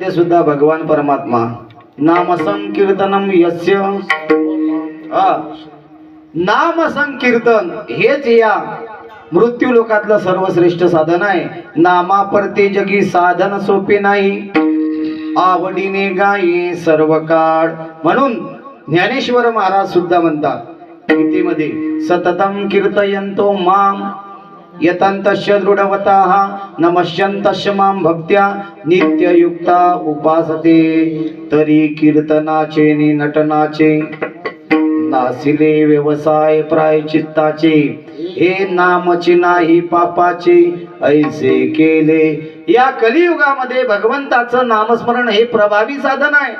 ते सुद्धा भगवान परमात्मा. नाम संकीर्तनम यस्य. नाम संकीर्तन हेच या मृत्यू लोकातलं सर्वश्रेष्ठ साधन आहे. नामापरते जगी साधन सोपे नाही. आवडीने गाये सर्व काळ. म्हणून ज्ञानेश्वर महाराज सुद्धा म्हणतात गीतेमध्ये सततम कीर्तयंतो माम. यतंतस्य दृढवताः नमश्यन्तस्य मां भक्त्या नित्ययुक्ता उपासते। तरी कीर्तनाचे नि नटनाचे नासिले व्यवसाय प्रायचित्ताचे हे नामचे नाही पापाचे ऐसे केले। या कलियुगामध्ये भगवंताचं नामस्मरण हे प्रभावी साधन आहे.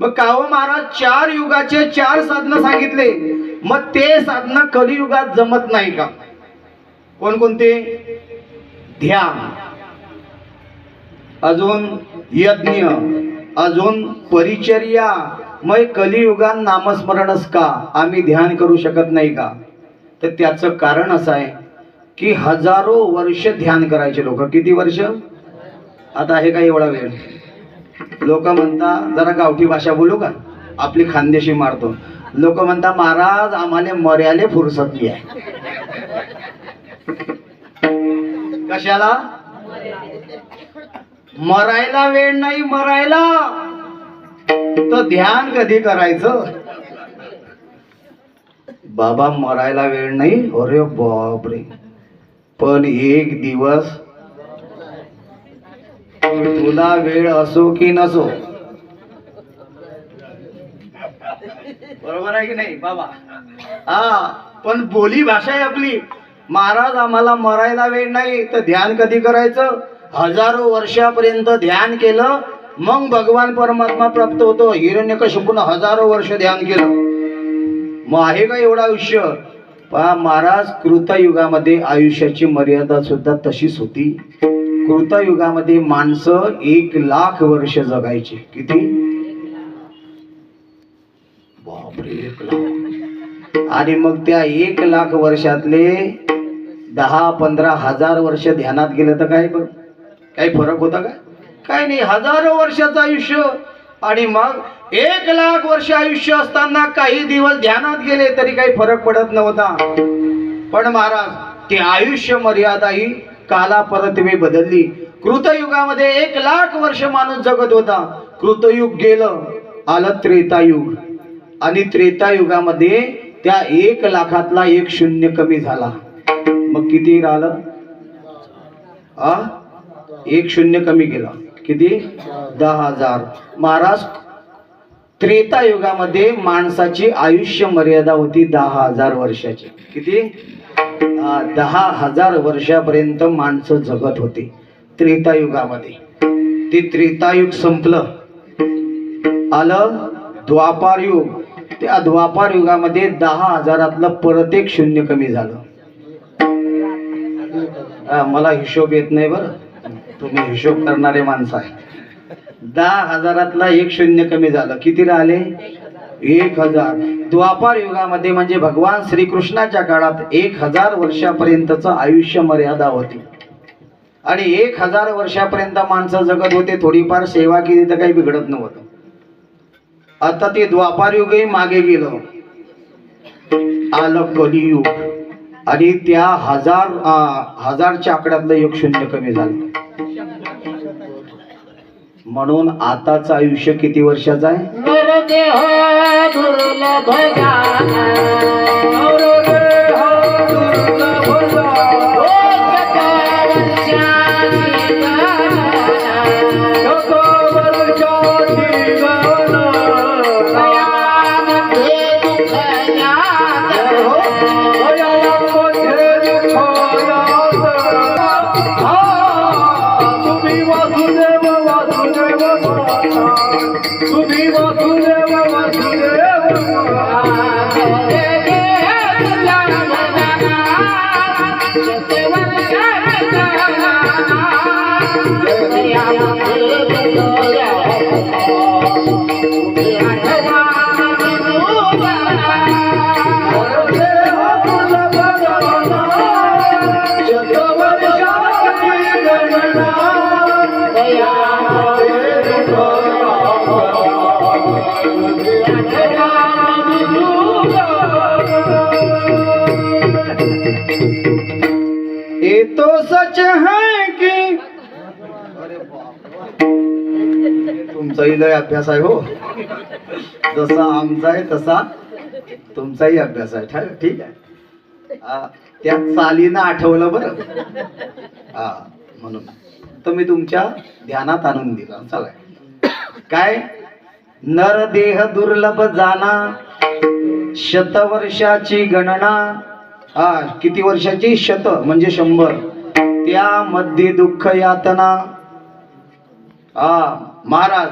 मग काव महाराज चार युगाचे चार साधनं सांगितले. मग ते साधनं कलियुगात जमत नाही का? कोणकोणते? ध्यान. अजून यज्ञ. अजून परिचर्या. मग कलियुगात नामस्मरणच का? आम्ही ध्यान करू शकत नाही का? तर त्याचं कारण असं आहे की हजारो वर्ष ध्यान करायचे लोक. किती वर्ष? आता आहे का एवढा वेळ? लोक म्हणता जरा गावठी भाषा बोलू का? आपली खानदेशी मारतो. लोक म्हणता महाराज आम्हाला मर्याले फुरसतली आहे. कशाला? मरायला वेळ नाही मरायला. तर ध्यान कधी करायचं? बाबा मरायला वेळ नाही? अरे बापरे. पण एक दिवस तुला वेळ असो की नसो. बरोबर आहे की नाही बाबा? हा पण बोली भाषा आहे आपली. महाराज आम्हाला मरायला वेळ नाही तर ध्यान कधी करायचं? हजारो वर्षापर्यंत ध्यान केलं मग भगवान परमात्मा प्राप्त होतो. हिरण्यकशिपून हजारो वर्ष ध्यान केलं. मग आहे का एवढं आयुष्य? पहा महाराज कृतयुगामध्ये आयुष्याची मर्यादा सुद्धा तशीच होती. कृतयुगामध्ये माणसं एक लाख वर्ष जगायची. किती? बापरे एक लाख. आणि मग त्या एक लाख वर्षातले दहा पंधरा हजार वर्ष ध्यानात गेलं तर काय बघ काही फरक होता का? काय नाही. हजारो वर्षाचं आयुष्य आणि मग एक लाख वर्ष आयुष्य असताना काही दिवस ध्यानात गेले तरी काही फरक पडत नव्हता. पण महाराज ते आयुष्य मर्यादा ही काला मी बदलली. कृतयुगामध्ये एक लाख वर्ष माणूस जगत होता. कृतयुग गेलं आलं त्रेतायुग. आणि त्रेतायुगामध्ये त्या एक लाखातला एक शून्य कमी झाला. मग किती राहिलं? आ? एक शून्य कमी केला. किती? दहा हजार. महाराज त्रेता युगामध्ये माणसाची आयुष्य मर्यादा होती दहा हजार वर्षाची. किती? दहा हजार वर्षापर्यंत माणसं जगत होती त्रेता युगामध्ये. ते त्रेतायुग संपलं. आलं द्वापार युग. त्या द्वापार युगामध्ये दहा हजारातलं परत एक शून्य कमी झालं. मला हिशोब येत नाही बरं. तुम्ही हिशोब करणारे माणसं आहे दहा हजारातला एक शून्य कमी झालं. किती राहिले? एक हजार. द्वापार युगामध्ये म्हणजे भगवान श्रीकृष्णाच्या काळात एक हजार वर्षापर्यंतचं आयुष्य मर्यादा होती. आणि एक हजार वर्षापर्यंत माणसं जगत होते थोडीफार सेवा केली तर काही बिघडत नव्हतं. आता ते द्वापार युगही मागे गेलं. आलं कलियुग. आणि त्या हजार हजारच्या आकड्यातलं एक शून्य कमी झालं. म्हणून आताचं आयुष्य किती वर्षाचं आहे? तुमचाही लय अभ्यास आहे हो. जसा आमचा आहे तसा तुमचाही अभ्यास आहे. ठीक आहे. त्या चालीनं आठवलं बरं. हा म्हणून. तर मी तुमच्या ध्यानात आणून दिला. चला. काय? नर देह दुर्लभ जाना शतवर्षाची गणना. हा किती वर्षाची? शत म्हणजे शंभर. त्यामध्ये दुःख यातना. हा महाराज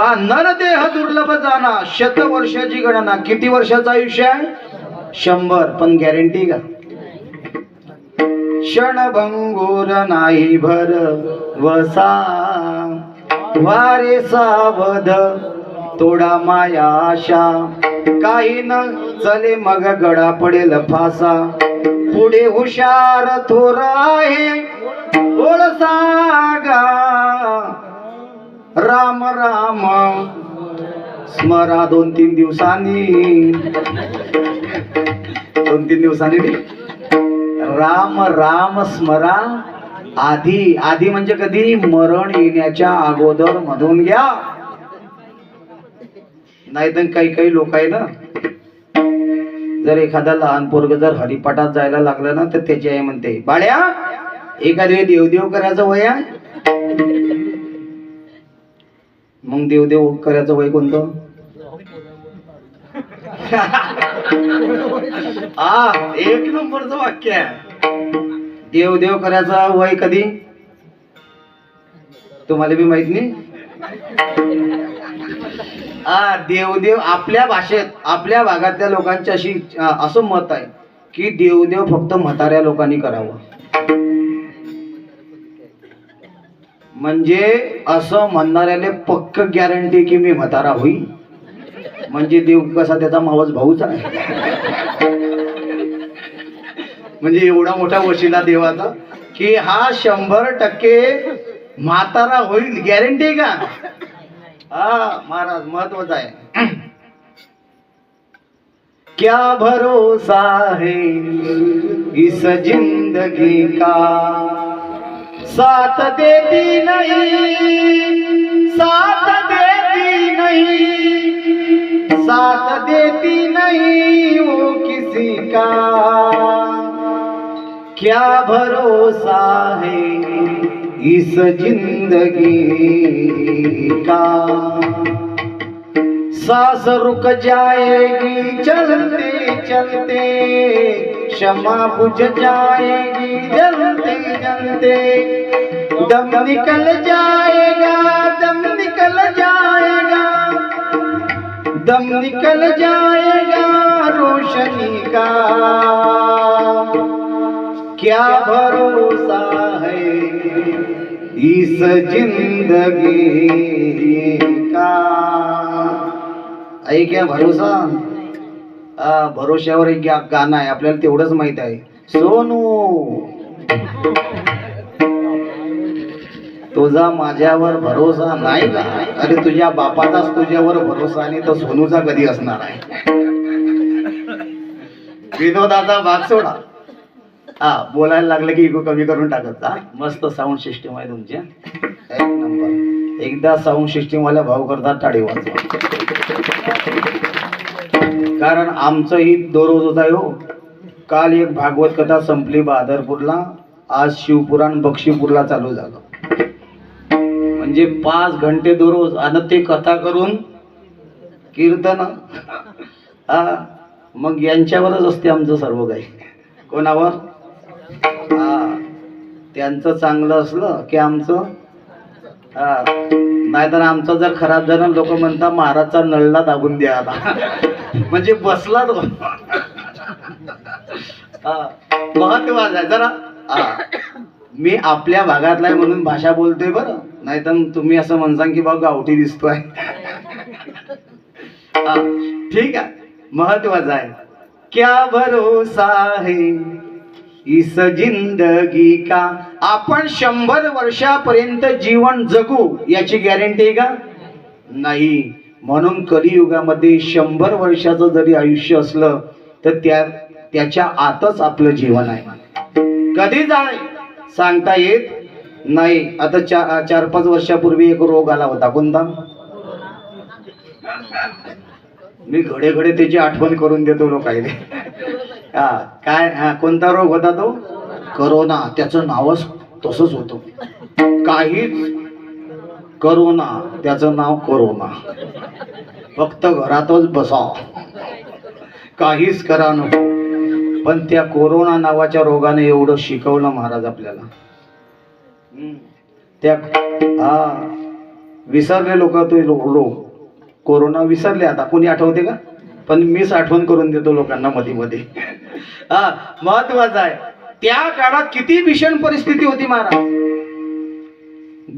पा नरदेह दुर्लभ जाना. शत वर्षाची गणना. किती वर्षाचं आयुष्य आहे? शंभर. पण गॅरंटी का? क्षणभंगूर नाही भर वसा. वारे सावध तोडा माया आशा. काही न चले मग गडा पडेल फासा. पुढे हुशार थोर आहे बोल राम राम. स्मरा दोन तीन दिवसांनी. दोन तीन दिवसांनी राम राम स्मरा. आधी आधी म्हणजे कधी? मरण येण्याच्या अगोदर मधून घ्या. नाही तर काही काही लोक आहे ना जर एखादा लहान पोरग जर हरिपाठात जायला लागलं ना तर त्याची आई म्हणते बाळ्या एखाद्या देवदेव करायचं वय? आहे मग देवदेव करायचं वय कोणतं? हा एक नंबरचं वाक्य आहे. देव देव करायचं वय कधी? तुम्हाला बी माहीत नाही? हा देवदेव आपल्या भाषेत आपल्या भागातल्या लोकांची अशी असं मत आहे की देवदेव फक्त म्हाताऱ्या लोकांनी करावं. म्हणजे असं म्हणणाऱ्याने पक्क गॅरंटी की मी म्हातारा होईल म्हणजे देव कसा त्याचा मावस भाऊच आहे. म्हणजे एवढा मोठा वशिला देवाचा की हा शंभर टक्के म्हातारा होईल गॅरंटी का? हा महाराज महत्त्वाचा आहे. क्या भरोसा है इस जिंदगी का? साथ देती नहीं, साथ देती नहीं, साथ देती नहीं वो किसी का। क्या भरोसा है इस ज़िंदगी का? सांस रुक जाएगी चलते चलते क्षमा बुझ जाएगी। जलते जलते दम निकल जाएगा, दम निकल जाएगा। दम निकल जाएगा रोशनी का। क्या भरोसा है इस ज़िंदगी का? आहे क्या भरोसा? भरोश्यावर एक गाणं आहे. आपल्याला तेवढंच माहीत आहे. सोनू! तुझा माझ्यावर भरोसा नाही का अरे तुझ्या बापाचाच तुझ्यावर भरोसा आणि तो सोनूचा कधी असणार आहे? विनोदाचा भाग सोडा. हा बोलायला लागलं की इगो कमी करून टाकत हा मस्त साऊंड सिस्टम आहे तुमची. हा. एक नंबर. एकदा साऊंड सिस्टम वाल्या भाऊ करतात टाळी वाजवा. कारण आमचंही दररोज दररोजच आहे हो. काल एक भागवत कथा संपली बहादरपूरला. आज शिवपुराण बक्षीपूरला चालू झालं. म्हणजे पाच घंटे दररोज आणि ते कथा करून कीर्तन. हा मग यांच्यावरच असते आमचं सर्व काही. कोणावर? हा त्यांचं चांगलं असलं की आमचं. हा नाहीतर आमचं जर खराब झालं लोक म्हणतात महाराजचा नळला दाबून द्या आता. म्हणजे बसला तो. महत्वाचं आहे जरा. मी आपल्या भागातला आहे म्हणून भाषा बोलतोय बरं. नाहीतर तुम्ही असं म्हणसान की बा गावठी दिसतोय. ठीक आहे. महत्वाचं आहे क्या भरोसा है इस जिंदगी का? आपण शंभर वर्षापर्यंत जीवन जगू याची गॅरंटी आहे का? नाही. म्हणून कलियुगामध्ये शंभर वर्षाचं जरी आयुष्य असलं तर त्या त्याच्या आतच आपलं जीवन आहे. कधी जाय? सांगता येत नाही. आता चार चार पाच वर्षापूर्वी एक रोग आला होता. कोणता? मी घडे घडे त्याची आठवण करून देतो लोकांनी हा काय हा कोणता रोग होता तो? करोना. त्याचं नावच तसंच होतं. काहीच करोना त्याचं नाव कोरोना फक्त घरातच बसा. काहीच करा नको. पण त्या कोरोना नावाच्या रोगाने एवढं शिकवलं महाराज आपल्याला. त्या हा. विसरले लोक ते रोग कोरोना विसरले आता. कोणी आठवते का? पण मीच आठवण करून देतो लोकांना मध्ये मध्ये. हा महत्वाचं आहे. त्या काळात किती भीषण परिस्थिती होती महाराज.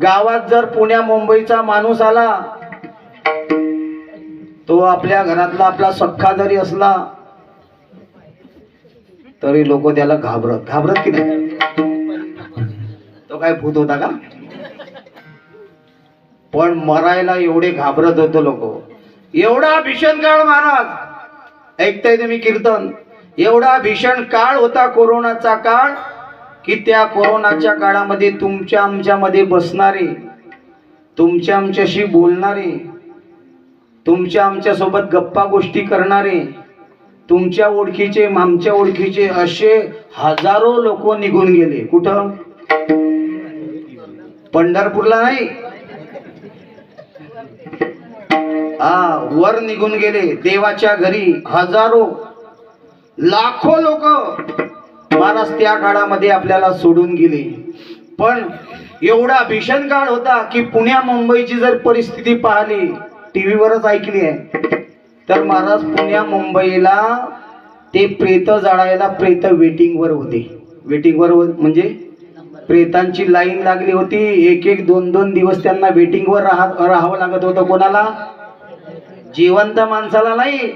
गावात जर पुण्या मुंबईचा माणूस आला तो आपल्या घरातला आपला सख्खा जरी असला तरी लोक त्याला घाबरत. घाबरत की नाही? तो काय भूत होता का? पण मरायला एवढे घाबरत होते लोक. एवढा भीषण काळ महाराज. ऐकताय तुम्ही कीर्तन? एवढा भीषण काळ होता कोरोनाचा काळ की त्या कोरोनाच्या काळामध्ये तुमच्या आमच्यामध्ये बसणारे तुमच्या आमच्याशी बोलणारे तुमच्या आमच्यासोबत गप्पा गोष्टी करणारे तुमच्या ओळखीचे आमच्या ओळखीचे असे हजारो लोक निघून गेले. कुठं? पंढरपूरला नाही? हा वर निघून गेले. देवाच्या घरी हजारो लाखो लोक देवानच त्या काळामध्ये आपल्याला सोडून गेले. पण एवढा भीषण काळ होता की पुण्या मुंबईची जर परिस्थिती पाहिली टीव्हीवरच ऐकली आहे. तर महाराज पुण्या मुंबईला ते प्रेत जाळायला प्रेत वेटिंगवर होते. वेटिंगवर म्हणजे प्रेतांची लाईन लागली होती. एक एक दोन दोन दिवस त्यांना वेटिंगवर राहा राहावं लागत होतं. कोणाला? जिवंत माणसाला नाही.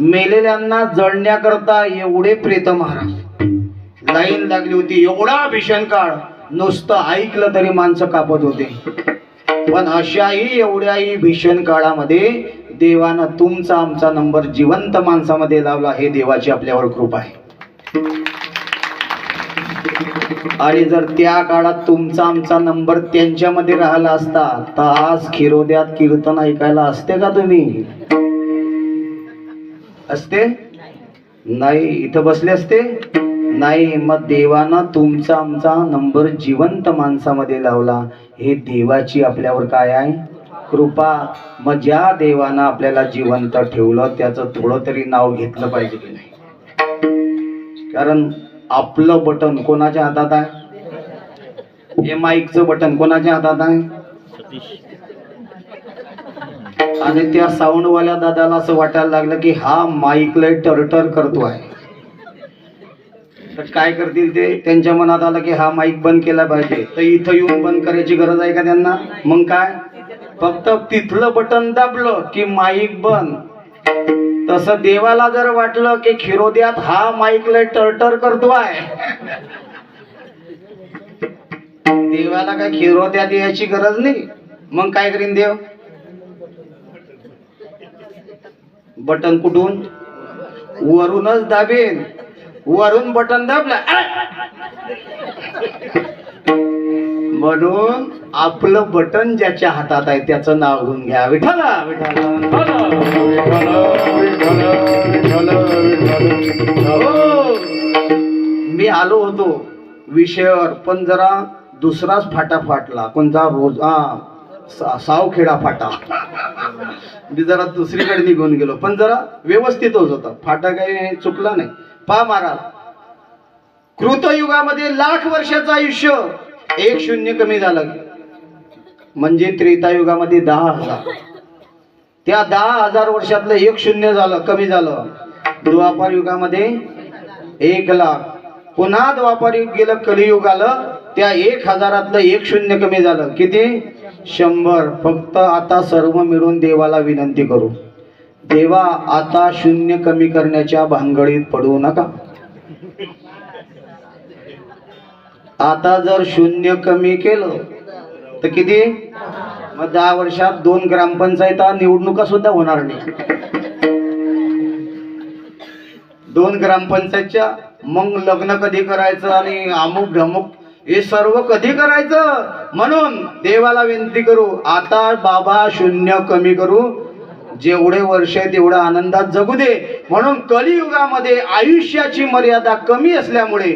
मेलेल्यांना जळण्याकरता एवढे प्रेत महाराज. लाईन लागली होती. एवढा भीषण काळ नुसतं ऐकलं तरी माणसं कापत होते. पण अशाही एवढ्याही भीषण काळामध्ये देवानं तुमचा आमचा नंबर जिवंत माणसामध्ये लावला. हे देवाची आपल्यावर कृपा आहे. आणि जर त्या काळात तुमचा आमचा नंबर त्यांच्यामध्ये राहिला असता तर आज खिरोद्यात कीर्तन ऐकायला असते का तुम्ही? असते? नाही. इथं बसले असते? नाही मग देवानं तुमचा आमचा नंबर जिवंत माणसामध्ये लावला. हे देवाची आपल्यावर काय आहे? कृपा. मग ज्या देवानं आपल्याला जिवंत ठेवलं त्याचं थोडं तरी नाव घेतलं पाहिजे की नाही? कारण आपलं बटन कोणाच्या हातात आहे? हे माईकचं बटन कोणाच्या हातात आहे? आणि त्या साऊंडवाल्या दादाला असं वाटायला लागलं की हा माईक लय टरटर करतो आहे तर काय करतील ते? त्यांच्या मनात आलं की हा माईक बंद केला पाहिजे. तर इथं येऊन बंद करायची गरज आहे का त्यांना? मग काय? फक्त तिथलं बटन दाबलं की माईक बंद. तसं देवाला जर वाटलं की खिरोद्यात हा माईकला टरटर करतो आहे देवाला काय खिरोद्यात यायची गरज नाही? मग काय करीन देव? बटन कुठून? वरूनच दाबेन. वरून बटन दाबलं म्हणून आपलं बटन ज्याच्या हातात आहे त्याचं नाव घेऊन घ्या. विठाला हो! मी आलो होतो विषयावर पण जरा दुसराच फाटा फाटला. कोणता? रोज हा सा- सावखेडा फाटा. मी जरा दुसरीकडे निघून गेलो. पण जरा व्यवस्थितच होता. फाटा काही चुकला नाही. पा महाराज कृतयुगामध्ये लाख वर्षाचं आयुष्य एक शून्य कमी झालं. म्हणजे त्रेतायुगामध्ये दहा हजार. त्या दहा हजार वर्षातलं एक शून्य झालं कमी झालं. द्वापार युगामध्ये एक लाख. पुन्हा द्वापार युग गेलं कलियुग आलं त्या एक हजारातलं एक शून्य कमी झालं. किती? शंभर. फक्त आता सर्व मिळून देवाला विनंती करू. देवा आता शून्य कमी करण्याच्या भानगडीत पडू नका. आता जर शून्य कमी केलं तर किती? मग दहा वर्षात दोन ग्रामपंचायत निवडणुका सुद्धा होणार नाही. दोन ग्रामपंचायतच्या मग लग्न कधी करायचं आणि अमुक ढमुक हे सर्व कधी करायचं? म्हणून देवाला विनंती करू आता बाबा शून्य कमी करू जेवढे वर्ष आहे तेवढा आनंदात जगू दे. म्हणून कलियुगामध्ये आयुष्याची मर्यादा कमी असल्यामुळे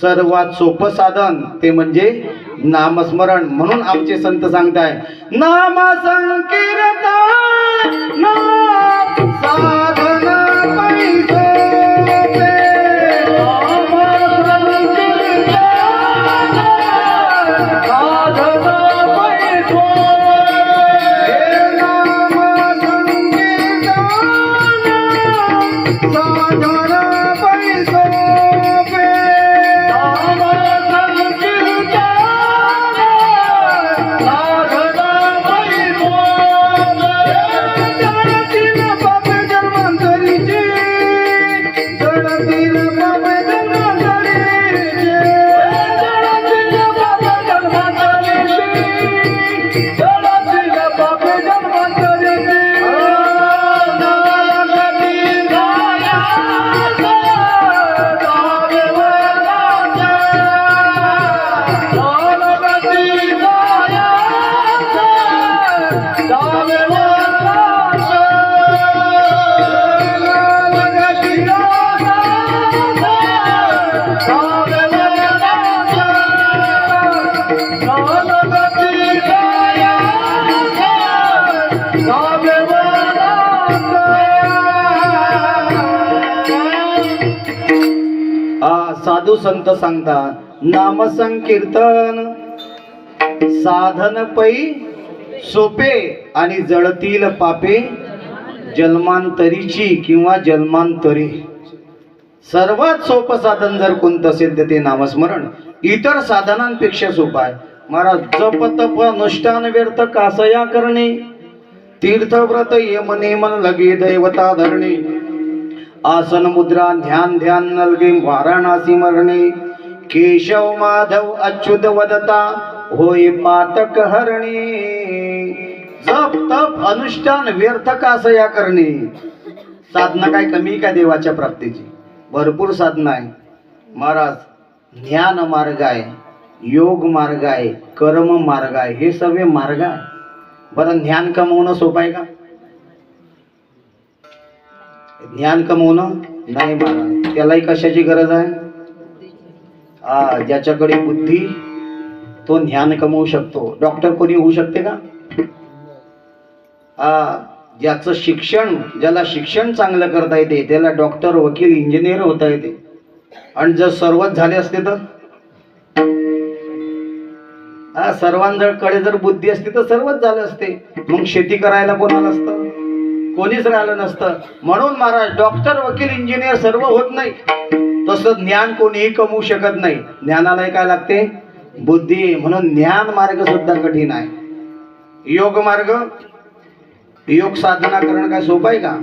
सर्वात सोपं साधन ते म्हणजे नामस्मरण. म्हणून आमचे संत सांगताय नाम संकीर्तन नाम साधन पैसे. आ, साधू संत सांगतात. नाम संकीर्तन. साधन पै सोपे आणि जळतील पापे जन्मांतरीची किंवा जन्मांतरी. सर्वात सोपं साधन जर कोणतं असेल तर ते नामस्मरण. इतर साधनांपेक्षा सोपं आहे. महाराज जप तप अनुष्ठान व्यर्थ कासया करणे. तीर्थव्रत यम नेमन लगे दैवता धरणे. आसन मुद्रा ध्यान ध्यान नलगे वाराणसी मरणे। केशव माधव अच्युत वदता होय पातक हरणे। जप तप अनुष्ठान व्यर्थ कासया करणे। साधना काय कमी का देवाच्या प्राप्तीची? भरपूर साधना आहे. महाराज ज्ञान मार्ग आहे योग मार्ग आहे कर्म मार्ग आहे हे सर्व मार्ग आहे. बरं ज्ञान कमवणं सोपं आहे का? ज्ञान कमवणं नाही महाराज त्यालाही कशाची गरज आहे? हा ज्याच्याकडे बुद्धी तो ज्ञान कमवू शकतो. डॉक्टर कोणी होऊ शकते का? हा ज्याचं शिक्षण ज्याला शिक्षण चांगलं करता येते त्याला डॉक्टर वकील इंजिनियर होता येते. आणि जर सर्वच झाले असते तर? हा सर्वांकडे जर बुद्धी असते तर सर्वच झालं असते. मग शेती करायला कोणाला असतं? कोणीच राहिलं नसतं. म्हणून महाराज डॉक्टर वकील इंजिनियर सर्व होत नाही. तसं ज्ञान कोणीही कमवू शकत नाही. ज्ञानालाही काय लागते? बुद्धी. म्हणून ज्ञान मार्ग सुद्धा कठीण आहे. योग मार्ग योग साधना करणं काय सोपं आहे का?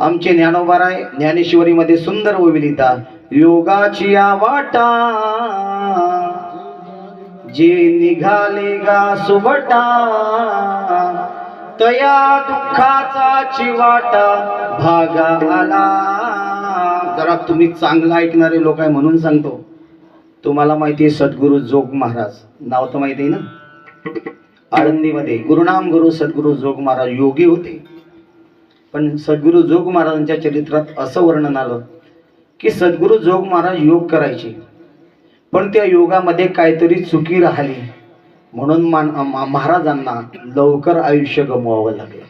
आमचे ज्ञानोबाराय ज्ञानेश्वरीमध्ये सुंदर ओवी लिहितात योगाची या वाटा जे निघाले गा सुबटा तया दुःखाचा चिवाटा भागा आला जरा तुम्ही चांगला ऐकणारे लोक आहे म्हणून सांगतो. तुम्हाला माहिती आहे सद्गुरू जोग महाराज. नाव तर माहिती आहे ना? आळंदीमध्ये. गुरुनाम गुरु सद्गुरू जोग महाराज योगी होते. पण सद्गुरू जोग महाराजांच्या चरित्रात असं वर्णन आलं की सद्गुरू जोग महाराज योग करायचे. पण त्या योगामध्ये काहीतरी चुकी राहिली. म्हणून मान महाराजांना लवकर आयुष्य गमवावं लागलं.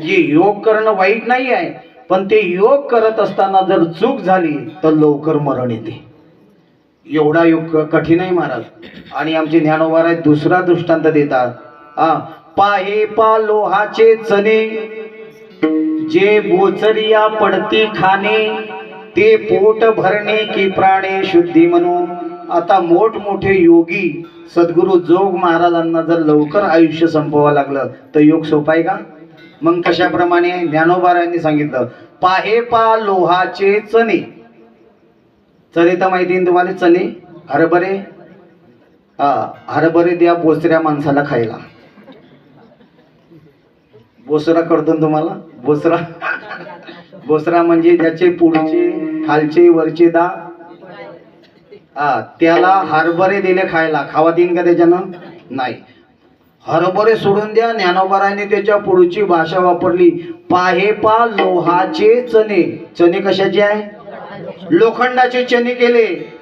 जे योग करणं वाईट नाही आहे पण ते योग करत असताना जर चूक झाली तर लवकर मरण येते. एवढा योग कठीण आहे महाराज. आणि आमचे ज्ञानोबार आहेत दुसरा दृष्टांत देतात. हा पाहे पा लोहाचे चणे जे बोचरिया पडती खाणे ते पोट भरणे की प्राणे शुद्धी म्हणून. आता मोठमोठे योगी सद्गुरू जोग महाराजांना जर लवकर आयुष्य संपवावं लागलं तर योग सोपाय आहे का? मग कशाप्रमाणे? ज्ञानोबारांनी सांगितलं पाहे पा लोहाचे चणे. चणे तर माहिती तुम्हाला? चणे हरभरे. हा हरभरे द्या बोचऱ्या माणसाला खायला. बोसरा करतो तुम्हाला? बोसरा. बोसरा म्हणजे ज्याचे पुढचे खालचे वरचे दा हा त्याला हरभरे दिले खायला. खावा देईन का त्याच्यानं? नाही. हरभरे सोडून द्या ज्ञानोबाराने त्याच्या पुढची भाषा वापरली. पाहे पा लोहाचे चणे. चणे कशाचे आहे? लोखंडाचे चणे केले.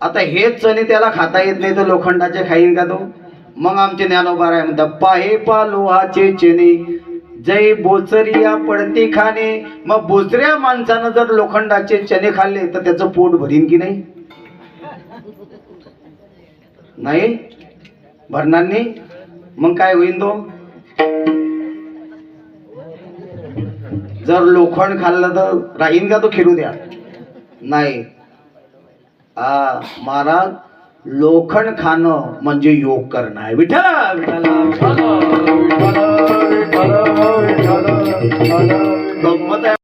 आता हेच चणे त्याला खाता येत नाही तर लोखंडाचे खाईन का तो? मग आमचे ज्ञानोबा आहे म्हणतात पाहे पा लोहाचे चणे. जय बोचरिया पडती खाणे. मग बोचऱ्या माणसानं जर लोखंडाचे चणे खाल्ले तर त्याचं पोट भरीन की नाही? नाही? भरणार नाही? मग काय होईन तो? जर लोखंड खाल्लं तर राहीन का तो खेळू द्या? नाही. आ महाराज लोखंड खाणं म्हणजे योग करणं आहे. विठा विठ्ठला विठ्ठल. गंमत आहे.